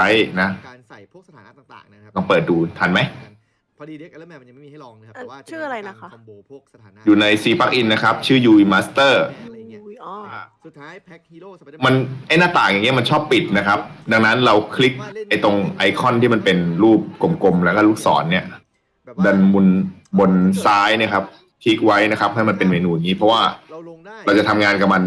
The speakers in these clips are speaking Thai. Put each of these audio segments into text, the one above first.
ใช้นะ การใส่พวกสถานะต่างๆนะครับลองเปิดดูทันไหม พอดีเด็กเอลแมนมันยังไม่มีให้ลองนะครับเอ่อแต่ว่าชื่ออะไรนะคะจมีกาคอมโบพวกสถานะอยู่ใน C plugin นะครับ ชื่อ UI Master อะไรเงี้ยอุ้ยอ๋อ สุดท้ายแพ็คฮีโร่สไปเดอร์มันไอหน้าต่างอย่างเงี้ยมันชอบปิดนะครับ ดังนั้นเราคลิกไอตรงไอคอนที่มันเป็นรูปกลมๆ แล้วก็ลูกศรเนี่ย แบบว่าดันมุนบนซ้ายเนะครับ คลิกไว้นะครับ ให้มันเป็นเมนูอย่างนี้ เพราะว่า เราลงได้เราจะทำงานกับมัน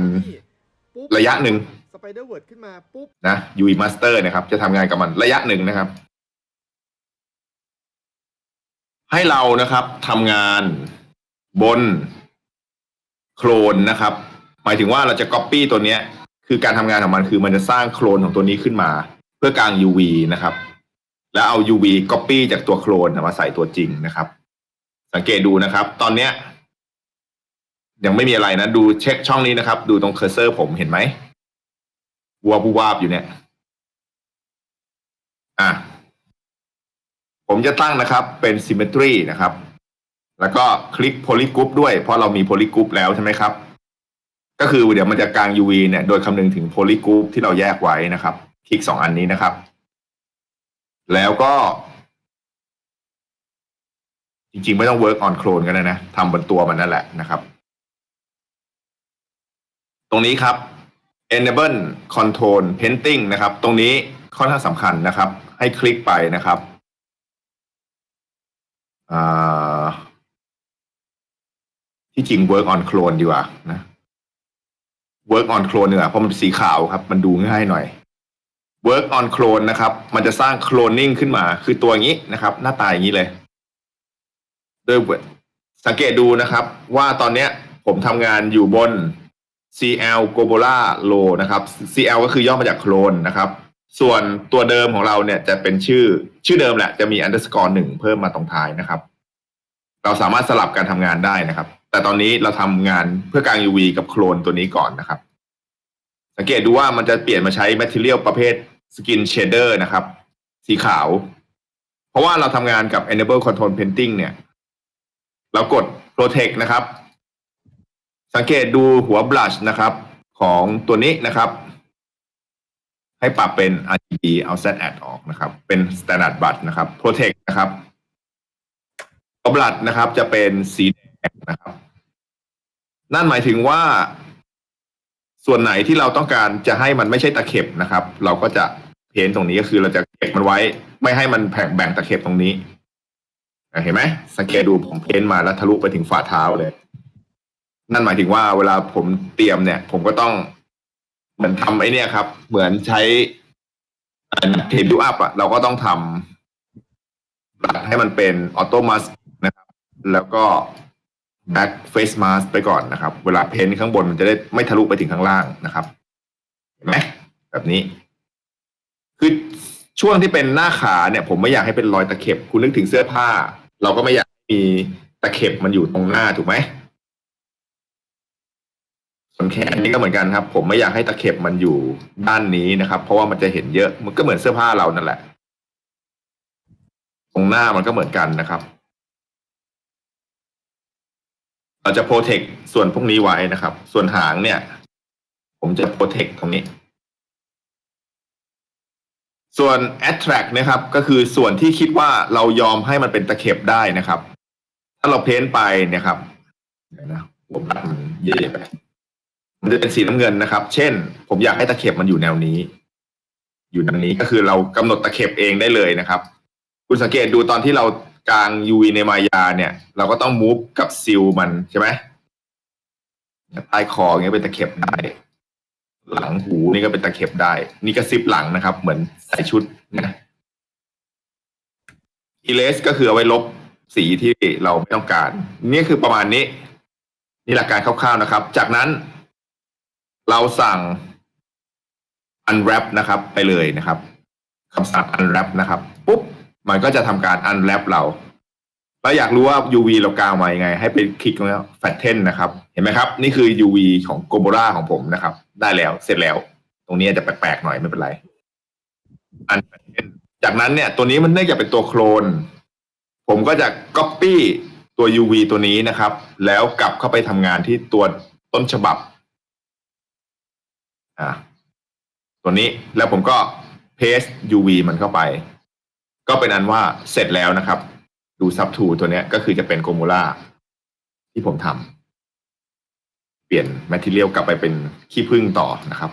ปุ๊บระยะหนึ่งส ไปเดอร์เวิร์ดขึ้นมาปุ๊บนะ UI Master นะครับ จะทำงานกับมันระยะหนึ่งนะครับ ให้เรานะครับทำงานบนโคลนนะครับ หมายถึงว่าเราจะ Copy ตัวเนี้ย คือการทำงานของมันคือมันจะสร้างโคลนของตัวนี้ขึ้นมา เพื่อกาง UV นะครับ แล้วเอา UV Copy จากตัวโคลนมาใส่ตัวจริงนะครับ สังเกตดูนะครับ ตอนเนี้ยยังไม่มีอะไรนะ ดูเช็คช่องนี้นะครับ ดูตรงเคอร์เซอร์ผมเห็นไหม วัวบูวาบอยู่เนี่ย อะ ผมจะตั้งนะครับเป็น symmetry นะครับ แล้วก็คลิก polygroup ด้วย เพราะเรามี polygroup แล้วใช่ไหมครับ ก็คือเดี๋ยวมันจะกลาง UV เนี่ย โดยคำนึงถึง polygroup ที่เราแยกไว้นะครับ คลิกสองอันนี้นะครับ แล้วก็ จริงๆ ไม่ต้อง work on clone กันนะนะทำบนตัวมันนั่นแหละนะครับ ตรงนี้ครับ enable control painting นะครับ ตรงนี้ค่อนข้างสำคัญนะครับ ให้คลิกไปนะครับที่จริง work on clone ดีกว่านะ work on clone ดีกว่าเพราะมันเป็นสีขาวครับ มันดูง่ายหน่อย work on clone นะครับ มันจะสร้าง cloning ขึ้นมา คือตัวอย่างนี้นะครับ หน้าตาอย่างนี้เลยโดยสังเกตดูนะครับ ว่าตอนเนี้ยผมทำงานอยู่บน CL Globala Low นะครับ CL ก็คือย่อมาจากโคลนนะครับ ส่วนตัวเดิมของเราเนี่ยจะเป็นชื่อชื่อเดิมแหละจะมี underscore หนึ่งเพิ่มมาตรงท้ายนะครับ เราสามารถสลับการทำงานได้นะครับ แต่ตอนนี้เราทำงานเพื่อกาง UV กับโคลนตัวนี้ก่อนนะครับ สังเกตดูว่ามันจะเปลี่ยนมาใช้ material ประเภท skin shader นะครับ สีขาว เพราะว่าเราทำงานกับ enable control painting เนี่ย เรากด protect นะครับ สังเกตดูหัวบลัชนะครับ ของตัวนี้นะครับ ให้ปรับเป็น RGB เอา Z add ออกนะครับ เป็น standard brush นะครับ protect นะครับหัวบลัชนะครับ จะเป็นสีแดงนะครับ นั่นหมายถึงว่า ส่วนไหนที่เราต้องการจะให้มันไม่ใช่ตะเข็บนะครับ เราก็จะเพ้นตรงนี้ก็คือเราจะเก็บมันไว้ ไม่ให้มันแผงแบ่งตะเข็บตรงนี้เห็นไหมสังเกตดูผมเพ้นมาแล้วทะลุไปถึงฝ่าเท้าเลย นั่นหมายถึงว่าเวลาผมเตรียมเนี่ย ผมก็ต้องเหมือนทำไอ้เนี่ยครับ เหมือนใช้เทปดูอัพอะเราก็ต้องทำรัดให้มันเป็นออโตมัสนะครับ แล้วก็แบ็กเฟสมาสไปก่อนนะครับ เวลาเพ้นท์ข้างบนมันจะได้ไม่ทะลุไปถึงข้างล่างนะครับเห็นไหมแบบนี้ คือช่วงที่เป็นหน้าขาเนี่ย ผมไม่อยากให้เป็นรอยตะเข็บ คุณนึกถึงเสื้อผ้า เราก็ไม่อยากมีตะเข็บมันอยู่ตรงหน้าถูกไหม นแขนนี่ก็เหมือนกันครับ ผมไม่อยากให้ตะเข็บมันอยู่ด้านนี้นะครับ เพราะว่ามันจะเห็นเยอะ มันก็เหมือนเสื้อผ้าเรานั่นแหละ ตรงหน้ามันก็เหมือนกันนะครับ เราจะโปรเทคส่วนพวกนี้ไว้นะครับ ส่วนหางเนี่ย ผมจะโปรเทคตรงนี้ ส่วน attract นะครับ ก็คือส่วนที่คิดว่าเรายอมให้มันเป็นตะเข็บได้นะครับ ถ้าเราเพ้นไปเนี่ยครับเดี๋ยวนะหัวบัตรมันเย่ไป มันจะเป็นสีน้ำเงินนะครับ เช่น ผมอยากให้ตะเข็บมันอยู่แนวนี้ อยู่แนวนี้ก็คือเรากำหนดตะเข็บเองได้เลยนะครับ คุณสังเกตดูตอนที่เรากาง UV ในมายาเนี่ย เราก็ต้องมูฟกับซิลมันใช่ไหมใต้คอเงี้ยเป็นตะเข็บได้หลังหูนี่ก็เป็นตะเข็บได้ นี่ก็ซิปหลังนะครับ เหมือนใส่ชุดนะอีเลสก็คือเอาไว้ลบสีที่เราไม่ต้องการ นี่คือประมาณนี้ นี่หลักการคร่าวๆนะครับ จากนั้น เราสั่ง unwrap นะครับ ไปเลยนะครับคำสั่ง unwrap นะครับปุ๊บมันก็จะทำการ unwrap เราแล้วอยากรู้ว่า UV เรากาวมายังไง ให้ไปคลิกตรงนี้ flatten นะครับ เห็นไหมครับ นี่คือ UV ของ g o b o r a ของผมนะครับ ได้แล้วเสร็จแล้ว ตรงนี้จะแปลกๆหน่อยไม่เป็นไร unwrap. จากนั้นเนี่ย ตัวนี้มันเนื่องจากเป็นตัวโคลน ผมก็จะ copy ตัว UV ตัวนี้นะครับ แล้วกลับเข้าไปทำงานที่ตัวต้นฉบับ อ่าตัวนี้แล้วผมก็ paste UV มันเข้าไป ก็เป็นอันว่าเสร็จแล้วนะครับ ดูซับทูตัวเนี้ยก็คือจะเป็นโกมูล่าที่ผมทำเปลี่ยนแมทเทียลกลับไปเป็นขี้ผึ้งต่อนะครับ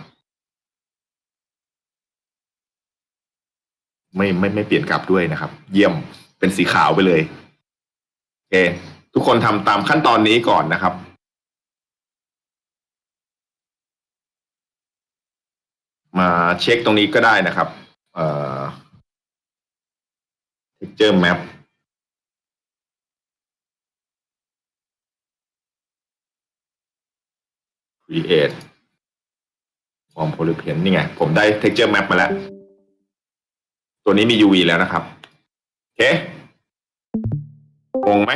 ไม่ไม่ไม่เปลี่ยนกลับด้วยนะครับ เยี่ยมเป็นสีขาวไปเลยโอเค ทุกคนทำตามขั้นตอนนี้ก่อนนะครับ มาเช็คตรงนี้ก็ได้นะครับเอ่อ texture map create form polypen นี่ไง ผมได้ texture map มาแล้ว ตัวนี้มี UV แล้วนะครับ โอเคงงไหม